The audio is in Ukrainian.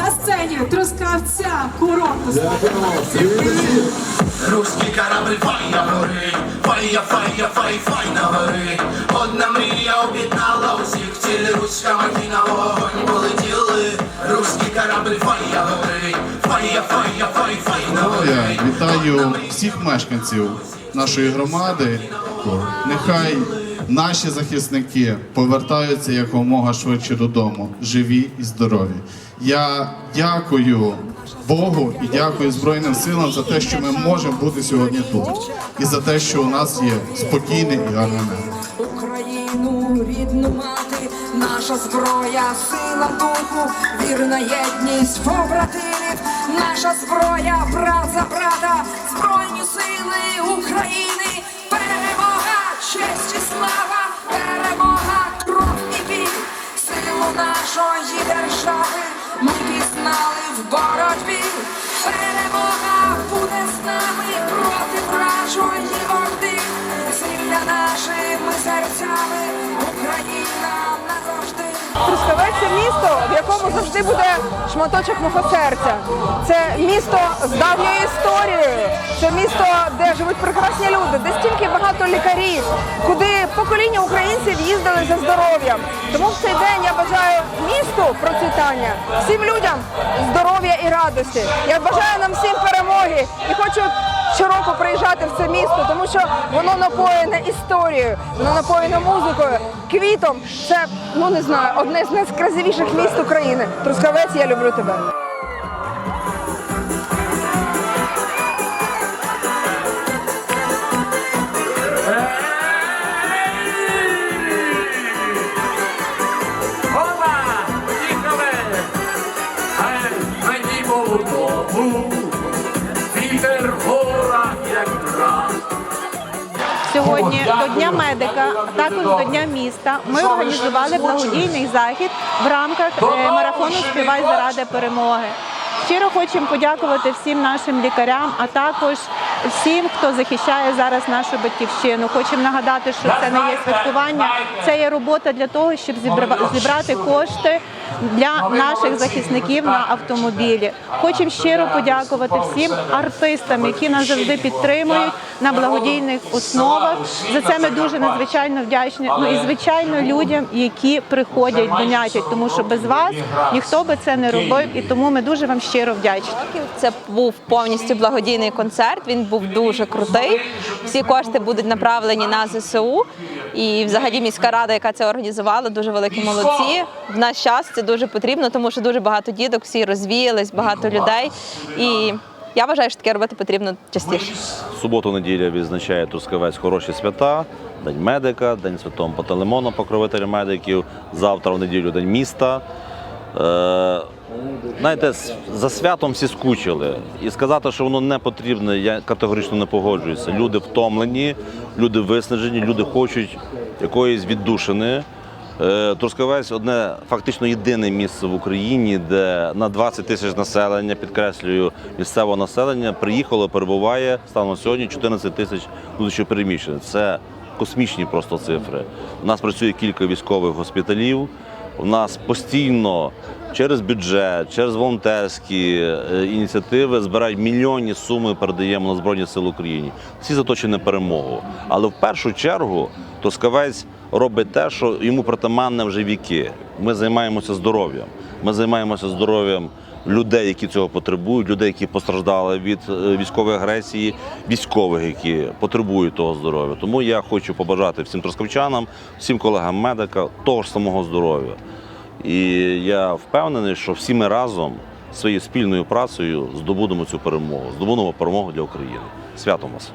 на сцені Трускавця, курорту. Руський корабль файна гори, фая, фая, фай, файна гори. Одна мрія об'єднала усіх, цілі руська махіна вогонь полетіли. Руський корабль фая гори, фая, фая, фай, файна гори. Вітаю всіх мешканців нашої громади. Нехай наші захисники повертаються якомога швидше додому, живі і здорові. Я дякую Богу і дякую Збройним силам за те, що ми можемо бути сьогодні тут, і за те, що у нас є спокійне і гарне небо. Україну, рідну мати, наша зброя, сила духу, вірна єдність побратимів, наша зброя, нашої держави, ми пізнали в боротьбі. Перемога буде з нами проти вражої орди. Земля нашими серцями, Україна назавжди. Трускавець місто, якому завжди буде шматочок мого серця. Це місто з давньою історією. Це місто, де живуть прекрасні люди, де стільки багато лікарів, куди покоління українців їздили за здоров'ям. Тому в цей день я бажаю місту процвітання, всім людям здоров'я і радості. Я бажаю нам всім перемоги і хочу щороку приїжджати в це місто, тому що воно напоєне історією, воно напоєне музикою, квітом. Це ну не знаю, одне з найкрасивіших міст України. Трускавець, я люблю тебе. Гей, вітер Сьогодні до Дня медика, а також до Дня міста. Ми організували благодійний захід в рамках е, марафону Співай заради перемоги. Щиро хочемо подякувати всім нашим лікарям, а також всім, хто захищає зараз нашу батьківщину. Хочемо нагадати, що це не є святкування, це є робота для того, щоб зібра- зібрати кошти для наших захисників на автомобілі. Хочемо щиро подякувати всім артистам, які нас завжди підтримують на благодійних основах. За це ми дуже надзвичайно вдячні. Ну і звичайно людям, які приходять, донятять, тому що без вас ніхто би це не робив, і тому ми дуже вам щиро вдячні. Це був повністю благодійний концерт. Він був дуже крутий. Всі кошти будуть направлені на ЗСУ. І взагалі міська рада, яка це організувала, дуже великі молодці. В наш час це дуже потрібно, тому що дуже багато діток, всі розвіялись, багато людей. І я вважаю, що таке робити потрібно частіше. Суботу-неділя відзначає Трускавець хороші свята, День медика, День Святого Пантелеймона, покровителя медиків. Завтра в неділю День міста. Знаєте, за святом всі скучили. І сказати, що воно не потрібне, я категорично не погоджуюся. Люди втомлені, люди виснажені, люди хочуть якоїсь віддушини. Е, Трускавець одне фактично єдине місце в Україні, де на 20 тисяч населення, підкреслюю, місцевого населення приїхало, перебуває станом сьогодні 14 тисяч внутрішньопереміщених. Це космічні просто цифри. У нас працює кілька військових госпіталів. У нас постійно через бюджет, через волонтерські е, ініціативи збирають мільйонні суми, передаємо на Збройні Сили України. Всі заточені на перемогу. Але в першу чергу Тоскавець робить те, що йому притаманне вже віки. Ми займаємося здоров'ям. Ми займаємося здоров'ям людей, які цього потребують, людей, які постраждали від е, військової агресії, військових, які потребують того здоров'я. Тому я хочу побажати всім трускавчанам, всім колегам медика того ж самого здоров'я. І я впевнений, що всі ми разом своєю спільною працею здобудемо цю перемогу, здобудемо перемогу для України. Святом вас!